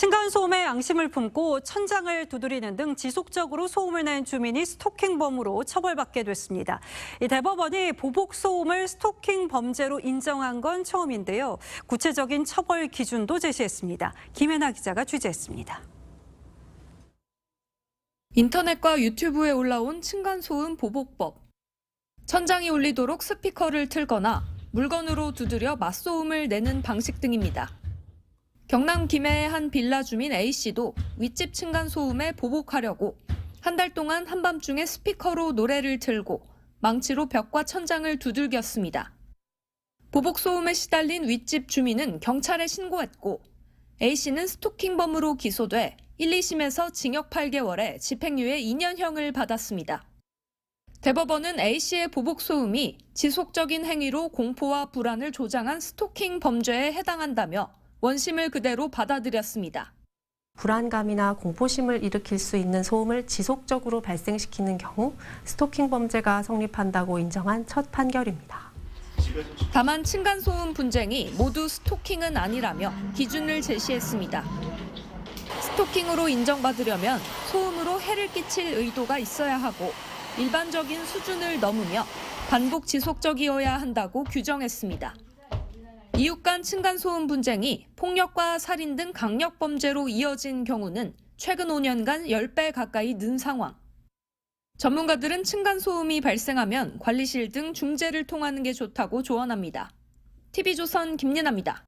층간 소음에 양심을 품고 천장을 두드리는 등 지속적으로 소음을 낸 주민이 스토킹범으로 처벌받게 됐습니다. 이 대법원이 보복 소음을 스토킹 범죄로 인정한 건 처음인데요. 구체적인 처벌 기준도 제시했습니다. 김혜나 기자가 취재했습니다. 인터넷과 유튜브에 올라온 층간소음 보복법. 천장이 울리도록 스피커를 틀거나 물건으로 두드려 맞소음을 내는 방식 등입니다. 경남 김해의 한 빌라 주민 A씨도 윗집 층간 소음에 보복하려고 한 달 동안 한밤중에 스피커로 노래를 틀고 망치로 벽과 천장을 두들겼습니다. 보복 소음에 시달린 윗집 주민은 경찰에 신고했고 A씨는 스토킹범으로 기소돼 1, 2심에서 징역 8개월에 집행유예 2년형을 받았습니다. 대법원은 A씨의 보복 소음이 지속적인 행위로 공포와 불안을 조장한 스토킹 범죄에 해당한다며 원심을 그대로 받아들였습니다. 불안감이나 공포심을 일으킬 수 있는 소음을 지속적으로 발생시키는 경우 스토킹 범죄가 성립한다고 인정한 첫 판결입니다. 다만 층간 소음 분쟁이 모두 스토킹은 아니라며 기준을 제시했습니다. 스토킹으로 인정받으려면 소음으로 해를 끼칠 의도가 있어야 하고 일반적인 수준을 넘으며 반복 지속적이어야 한다고 규정했습니다. 이웃 간 층간소음 분쟁이 폭력과 살인 등 강력 범죄로 이어진 경우는 최근 5년간 10배 가까이 는 상황. 전문가들은 층간소음이 발생하면 관리실 등 중재를 통하는 게 좋다고 조언합니다. TV조선 김예나입니다.